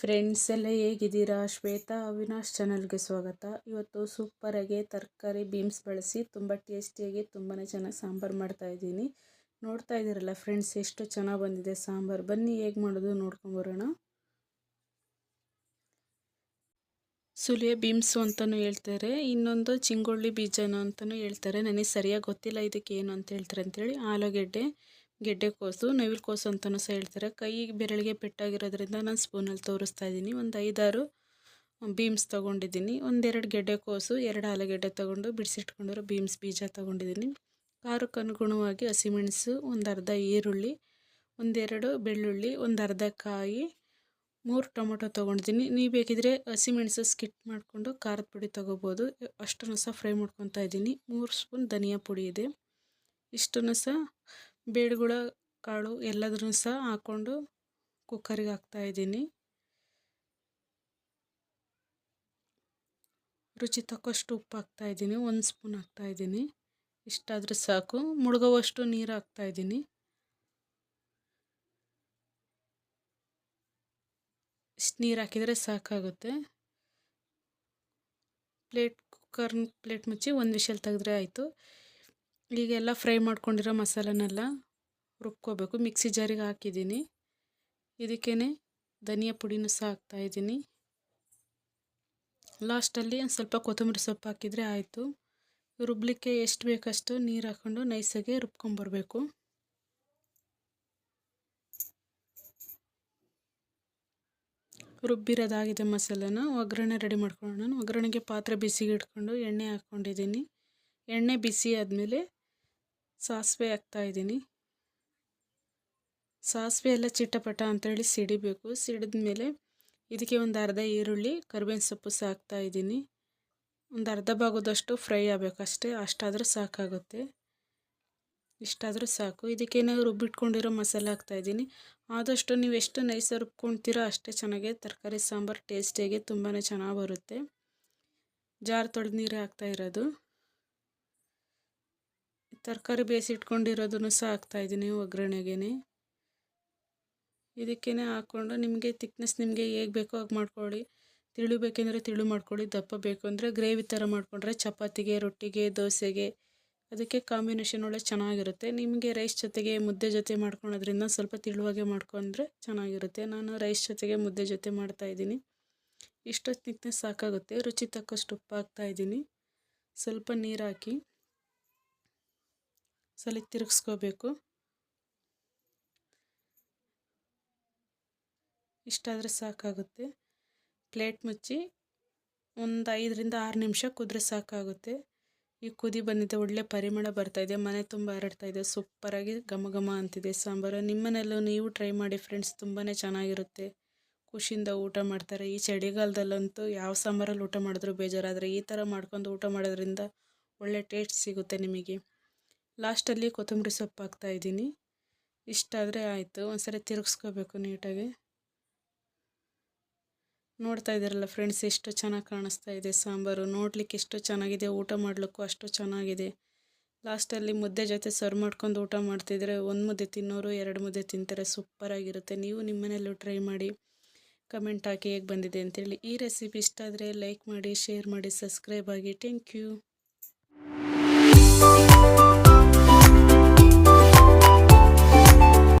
Friends ಎಲ್ಲ ಹೇಗಿದ್ದೀರಾ? ಶ್ವೇತಾ, ಅವಿನಾಶ್ ಚಾನಲ್ಗೆ ಸ್ವಾಗತ. ಇವತ್ತು ಸೂಪರಾಗಿ ತರಕಾರಿ ಬೀನ್ಸ್ ಬಳಸಿ ತುಂಬ ಟೇಸ್ಟಿಯಾಗಿ ತುಂಬಾ ಚೆನ್ನಾಗಿ ಸಾಂಬಾರು ಮಾಡ್ತಾ ಇದ್ದೀನಿ. ನೋಡ್ತಾ ಇದ್ದೀರಲ್ಲ ಫ್ರೆಂಡ್ಸ್ ಎಷ್ಟು ಚೆನ್ನಾಗಿ ಬಂದಿದೆ ಸಾಂಬಾರು. ಬನ್ನಿ ಹೇಗೆ ಮಾಡೋದು ನೋಡ್ಕೊಂಬರೋಣ ಸುಲಿಯ ಬೀಮ್ಸು ಅಂತಲೂ ಹೇಳ್ತಾರೆ, ಇನ್ನೊಂದು ಚಿಂಗೊಳ್ಳಿ ಬೀಜನೂ ಅಂತಲೂ ಹೇಳ್ತಾರೆ. ನನಗೆ ಸರಿಯಾಗಿ ಗೊತ್ತಿಲ್ಲ ಇದಕ್ಕೆ ಏನು ಅಂತ ಹೇಳ್ತಾರೆ ಅಂತೇಳಿ. ಆಲೂಗೆಡ್ಡೆ ಗೆಡ್ಡೆಕೋಸು ನವಿಲುಕೋಸು ಅಂತಲೂ ಸಹ ಹೇಳ್ತಾರೆ. ಕೈ ಬೆರಳಿಗೆ ಪೆಟ್ಟಾಗಿರೋದ್ರಿಂದ ನಾನು ಸ್ಪೂನಲ್ಲಿ ತೋರಿಸ್ತಾ ಇದ್ದೀನಿ. ಒಂದು ಐದಾರು ಬೀಮ್ಸ್ ತೊಗೊಂಡಿದ್ದೀನಿ. ಒಂದೆರಡು ಗೆಡ್ಡೆಕೋಸು ಎರಡು ಆಲೂಗೆಡ್ಡೆ ತೊಗೊಂಡು ಬಿಡಿಸಿಟ್ಕೊಂಡಿರೋ ಬೀಮ್ಸ್ ಬೀಜ ತೊಗೊಂಡಿದ್ದೀನಿ. ಖಾರಕ್ಕೆ ಅನುಗುಣವಾಗಿ ಹಸಿಮೆಣಸು, ಒಂದು ಅರ್ಧ ಈರುಳ್ಳಿ, ಒಂದೆರಡು ಬೆಳ್ಳುಳ್ಳಿ, ಒಂದು ಅರ್ಧ ಕಾಯಿ, ಮೂರು ಟೊಮೊಟೊ ತೊಗೊಂಡಿದ್ದೀನಿ. ನೀವು ಬೇಕಿದ್ರೆ ಹಸಿಮೆಣಸು ಸ್ಕಿಟ್ ಮಾಡಿಕೊಂಡು ಖಾರದ ಪುಡಿ ತೊಗೋಬೋದು. ಅಷ್ಟನ್ನು ಸಹ ಫ್ರೈ ಮಾಡ್ಕೊತಾ ಇದ್ದೀನಿ. ಮೂರು ಸ್ಪೂನ್ ಧನಿಯಾ ಪುಡಿ ಇದೆ. ಇಷ್ಟನ್ನು ಸಹ ಬೇಳೆಗಳ ಕಾಳು ಎಲ್ಲದನ್ನು ಸಹ ಹಾಕ್ಕೊಂಡು ಕುಕ್ಕರಿಗೆ ಹಾಕ್ತಾಯಿದ್ದೀನಿ ರುಚಿ ತಕ್ಕಷ್ಟು ಉಪ್ಪು ಹಾಕ್ತಾಯಿದ್ದೀನಿ ಒಂದು ಸ್ಪೂನ್ ಹಾಕ್ತಾಯಿದ್ದೀನಿ ಇಷ್ಟಾದರೆ ಸಾಕು. ಮುಳುಗುವಷ್ಟು ನೀರು ಹಾಕ್ತಾಯಿದ್ದೀನಿ ಇಷ್ಟು ನೀರು ಹಾಕಿದರೆ ಸಾಕಾಗುತ್ತೆ. ಪ್ಲೇಟ್ ಕುಕ್ಕರ್ನ, ಪ್ಲೇಟ್ ಮುಚ್ಚಿ ಒಂದು ವಿಷಲ್ ತೆಗೆದ್ರೆ ಆಯಿತು. ಈಗೆಲ್ಲ ಫ್ರೈ ಮಾಡ್ಕೊಂಡಿರೋ ಮಸಾಲನೆಲ್ಲ ರುಬ್ಕೋಬೇಕು. ಮಿಕ್ಸಿ ಜಾರಿಗೆ ಹಾಕಿದ್ದೀನಿ. ಇದಕ್ಕೇ ಧನಿಯಾ ಪುಡಿನೂ ಸಹ ಹಾಕ್ತಾಯಿದ್ದೀನಿ ಲಾಸ್ಟಲ್ಲಿ ಒಂದು ಸ್ವಲ್ಪ ಕೊತ್ತಂಬರಿ ಸೊಪ್ಪು ಹಾಕಿದರೆ ಆಯಿತು. ರುಬ್ಲಿಕ್ಕೆ ಎಷ್ಟು ಬೇಕಷ್ಟು ನೀರು ಹಾಕ್ಕೊಂಡು ನೈಸಾಗಿ ರುಬ್ಕೊಂಬರ್ಬೇಕು. ರುಬ್ಬಿರೋದಾಗಿದೆ ಮಸಾಲೆನ. ಒಗ್ಗರಣೆ ರೆಡಿ ಮಾಡ್ಕೊಳ್ಳೋಣ. ಒಗ್ಗರಣೆಗೆ ಪಾತ್ರೆ ಬಿಸಿಗೆ ಇಟ್ಕೊಂಡು ಎಣ್ಣೆ ಹಾಕ್ಕೊಂಡಿದ್ದೀನಿ. ಎಣ್ಣೆ ಬಿಸಿ ಆದಮೇಲೆ ಸಾಸಿವೆ ಹಾಕ್ತಾಯಿದ್ದೀನಿ ಸಾಸಿವೆ ಎಲ್ಲ ಚಿಟ್ಟಪಟ ಅಂತೇಳಿ ಸಿಡಿಬೇಕು. ಸಿಡಿದ ಮೇಲೆ ಇದಕ್ಕೆ ಒಂದು ಅರ್ಧ ಈರುಳ್ಳಿ, ಕರಿಬೇವಿನ ಸೊಪ್ಪು ಸಹ ಹಾಕ್ತಾಯಿದ್ದೀನಿ ಒಂದು ಅರ್ಧ ಭಾಗದಷ್ಟು ಫ್ರೈ ಆಗಬೇಕಷ್ಟೇ ಅಷ್ಟಾದರೂ ಸಾಕಾಗುತ್ತೆ. ಇಷ್ಟಾದರೂ ಸಾಕು. ಇದಕ್ಕೇನೋ ರುಬ್ಬಿಟ್ಕೊಂಡಿರೋ ಮಸಾಲೆ ಹಾಕ್ತಾಯಿದ್ದೀನಿ ಆದಷ್ಟು ನೀವು ಎಷ್ಟು ನೈಸ ರುಬ್ಕೊಳ್ತೀರೋ ಅಷ್ಟೇ ಚೆನ್ನಾಗಿ ತರಕಾರಿ, ಸಾಂಬಾರು ಟೇಸ್ಟಿಯಾಗಿ ತುಂಬಾ ಚೆನ್ನಾಗಿ ಬರುತ್ತೆ. ಜಾರ್ ತೊಳೆದು ನೀರು ಹಾಕ್ತಾ ಇರೋದು. ತರಕಾರಿ ಬೇಯಿಸಿಟ್ಕೊಂಡಿರೋದನ್ನು ಸಹ ಹಾಕ್ತಾಯಿದ್ದೀನಿ ಒಗ್ಗರಣೆಗೆ ಇದಕ್ಕೇ ಹಾಕ್ಕೊಂಡು ನಿಮಗೆ ತಿಕ್ನೆಸ್ ನಿಮಗೆ ಹೇಗೆ ಬೇಕೋ ಹಾಗೆ ಮಾಡ್ಕೊಳ್ಳಿ. ತಿಳು ಬೇಕೆಂದರೆ ತಿಳು ಮಾಡ್ಕೊಳ್ಳಿ, ದಪ್ಪ ಬೇಕು ಅಂದರೆ ಗ್ರೇವಿ ಥರ ಮಾಡಿಕೊಂಡ್ರೆ ಚಪಾತಿಗೆ, ರೊಟ್ಟಿಗೆ, ದೋಸೆಗೆ ಅದಕ್ಕೆ ಕಾಂಬಿನೇಷನ್ ಒಳ್ಳೆ ಚೆನ್ನಾಗಿರುತ್ತೆ. ನಿಮಗೆ ರೈಸ್ ಜೊತೆಗೆ ಮುದ್ದೆ ಜೊತೆ ಮಾಡ್ಕೊಳೋದ್ರಿಂದ ಸ್ವಲ್ಪ ತಿಳುವಾಗೆ ಮಾಡ್ಕೊಂಡ್ರೆ ಚೆನ್ನಾಗಿರುತ್ತೆ. ನಾನು ರೈಸ್ ಜೊತೆಗೆ ಮುದ್ದೆ ಜೊತೆ ಮಾಡ್ತಾಯಿದ್ದೀನಿ ಇಷ್ಟೊತ್ತು ತಿಕ್ನೆಸ್ ಸಾಕಾಗುತ್ತೆ, ರುಚಿ ತಕ್ಕಷ್ಟು ಉಪ್ಪು ಹಾಕ್ತಾಯಿದ್ದೀನಿ ಸ್ವಲ್ಪ ನೀರು ಹಾಕಿ. ಸಲ ತಿರುಗಿಸ್ಕೋಬೇಕು. ಇಷ್ಟಾದರೆ ಸಾಕಾಗುತ್ತೆ. ಪ್ಲೇಟ್ ಮುಚ್ಚಿ ಒಂದು ಐದರಿಂದ ಆರು ನಿಮಿಷ ಕುದ್ರೆ ಸಾಕಾಗುತ್ತೆ. ಈ ಕುದಿ ಬಂದಿದೆ ಒಳ್ಳೆ ಪರಿಮಳ ಬರ್ತಾಯಿದೆ ಮನೆ ತುಂಬ ಹರಡ್ತಾ ಇದೆ. ಸೂಪರಾಗಿ ಘಮ ಘಮ ಅಂತಿದೆ ಸಾಂಬಾರು. ನಿಮ್ಮನೆಲ್ಲೂ ನೀವು ಟ್ರೈ ಮಾಡಿ ಫ್ರೆಂಡ್ಸ್. ತುಂಬಾ ಚೆನ್ನಾಗಿರುತ್ತೆ. ಖುಷಿಯಿಂದ ಊಟ ಮಾಡ್ತಾರೆ. ಈ ಚಳಿಗಾಲದಲ್ಲಂತೂ ಯಾವ ಸಾಂಬಾರಲ್ಲಿ ಊಟ ಮಾಡಿದ್ರೂ ಬೇಜಾರಾದರೆ ಈ ಥರ ಮಾಡ್ಕೊಂಡು ಊಟ ಮಾಡೋದ್ರಿಂದ ಒಳ್ಳೆ ಟೇಸ್ಟ್ ಸಿಗುತ್ತೆ ನಿಮಗೆ. ಲಾಸ್ಟಲ್ಲಿ ಕೊತ್ತಂಬರಿ ಸೊಪ್ಪು ಹಾಕ್ತಾಯಿದ್ದೀನಿ ಇಷ್ಟಾದರೆ ಆಯಿತು. ಒಂದ್ಸರಿ ತಿರುಗಿಸ್ಕೋಬೇಕು ನೀಟಾಗಿ. ನೋಡ್ತಾ ಇದ್ದೀರಲ್ಲ ಫ್ರೆಂಡ್ಸ್, ಎಷ್ಟು ಚೆನ್ನಾಗಿ ಕಾಣಿಸ್ತಾ ಇದೆ ಸಾಂಬಾರು. ನೋಡ್ಲಿಕ್ಕೆ ಎಷ್ಟು ಚೆನ್ನಾಗಿದೆ, ಊಟ ಮಾಡಲಿಕ್ಕೂ ಅಷ್ಟು ಚೆನ್ನಾಗಿದೆ. ಲಾಸ್ಟಲ್ಲಿ ಮುದ್ದೆ ಜೊತೆ ಸರ್ವ್ ಮಾಡ್ಕೊಂಡು ಊಟ ಮಾಡ್ತಿದ್ರೆ ಒಂದು ಮುದ್ದೆ ತಿನ್ನೋರು ಎರಡು ಮುದ್ದೆ ತಿಂತಾರೆ. ಸೂಪರಾಗಿರುತ್ತೆ ನೀವು ನಿಮ್ಮನೆಯಲ್ಲೂ ಟ್ರೈ ಮಾಡಿ. ಕಮೆಂಟ್ ಹಾಕಿ ಹೇಗೆ ಬಂದಿದೆ ಅಂತೇಳಿ. ಈ ರೆಸಿಪಿ ಇಷ್ಟ ಆದರೆ ಲೈಕ್ ಮಾಡಿ, ಶೇರ್ ಮಾಡಿ, ಸಬ್ಸ್ಕ್ರೈಬ್ ಆಗಿ. Thank you.